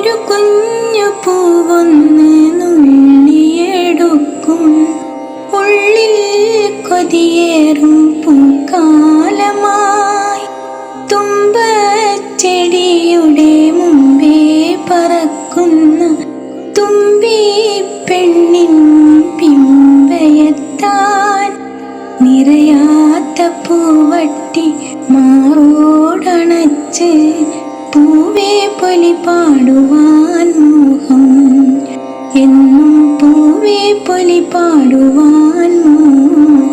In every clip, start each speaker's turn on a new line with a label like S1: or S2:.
S1: ഒരു കുഞ്ഞു പൂവൊന്ന് നുള്ളിയെടുക്കും. ഉള്ളിൽ കൊതിയേറും പൂക്കാലമായി. തുമ്പച്ചെടിയുടെ മുമ്പേ പറക്കുന്ന തുമ്പി പെണ്ണിൻ പിമ്പയത്താൻ. നിറയാത്ത പൂവട്ടി മാറോടണച്ച് പൊലി പാടുവാൻ മോഹം. എന്നും പൂവേ പൊലി പാടുവാൻ മോഹം.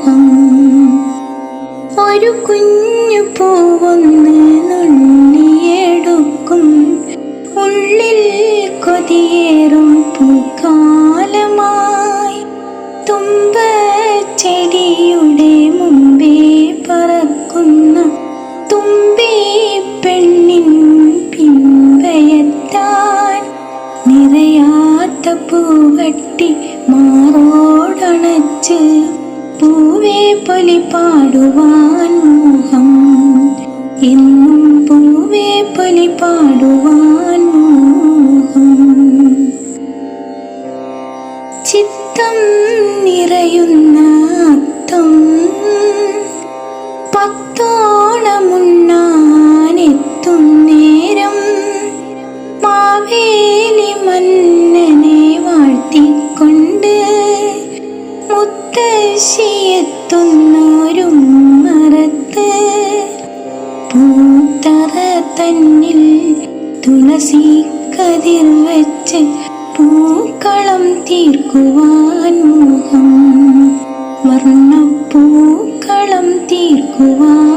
S1: നിറയാത്ത പൂവട്ടി മാറോടണച്ച് പൂവേ പൊലി പാടുവാൻ മോഹം. എന്നും പൂവേ പൊലി പാടുവാൻ തുളസി കതിർ വെച്ച് പൂക്കളം തീർക്കുവാൻ മോഹം വർണപ്പൂക്കളം തീർക്കുവാൻ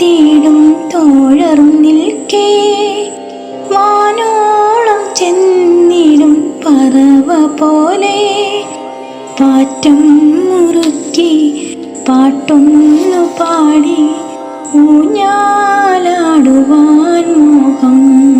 S1: എത്തിയിടും തോഴർ നിൽക്കേ. വാനോളം ചെന്നിടും പറവ പോലെ. പാറ്റം മുറുക്കി പാട്ടൊന്നു പാടി ഊഞ്ഞാലാടുവാൻ മോഹം.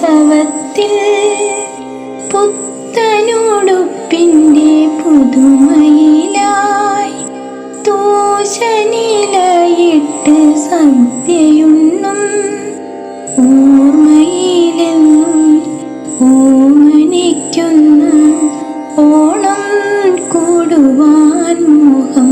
S1: ഉത്സവത്തിൽ പുത്തനുടുപ്പിന്റെ പുതുമയിലായി തൂശനിലയിട്ട് സദ്യയുണ്ണും ഓർമ്മയിലെന്നും ഓമനിക്കുന്ന ഓണം കൂടുവാൻ മുഖം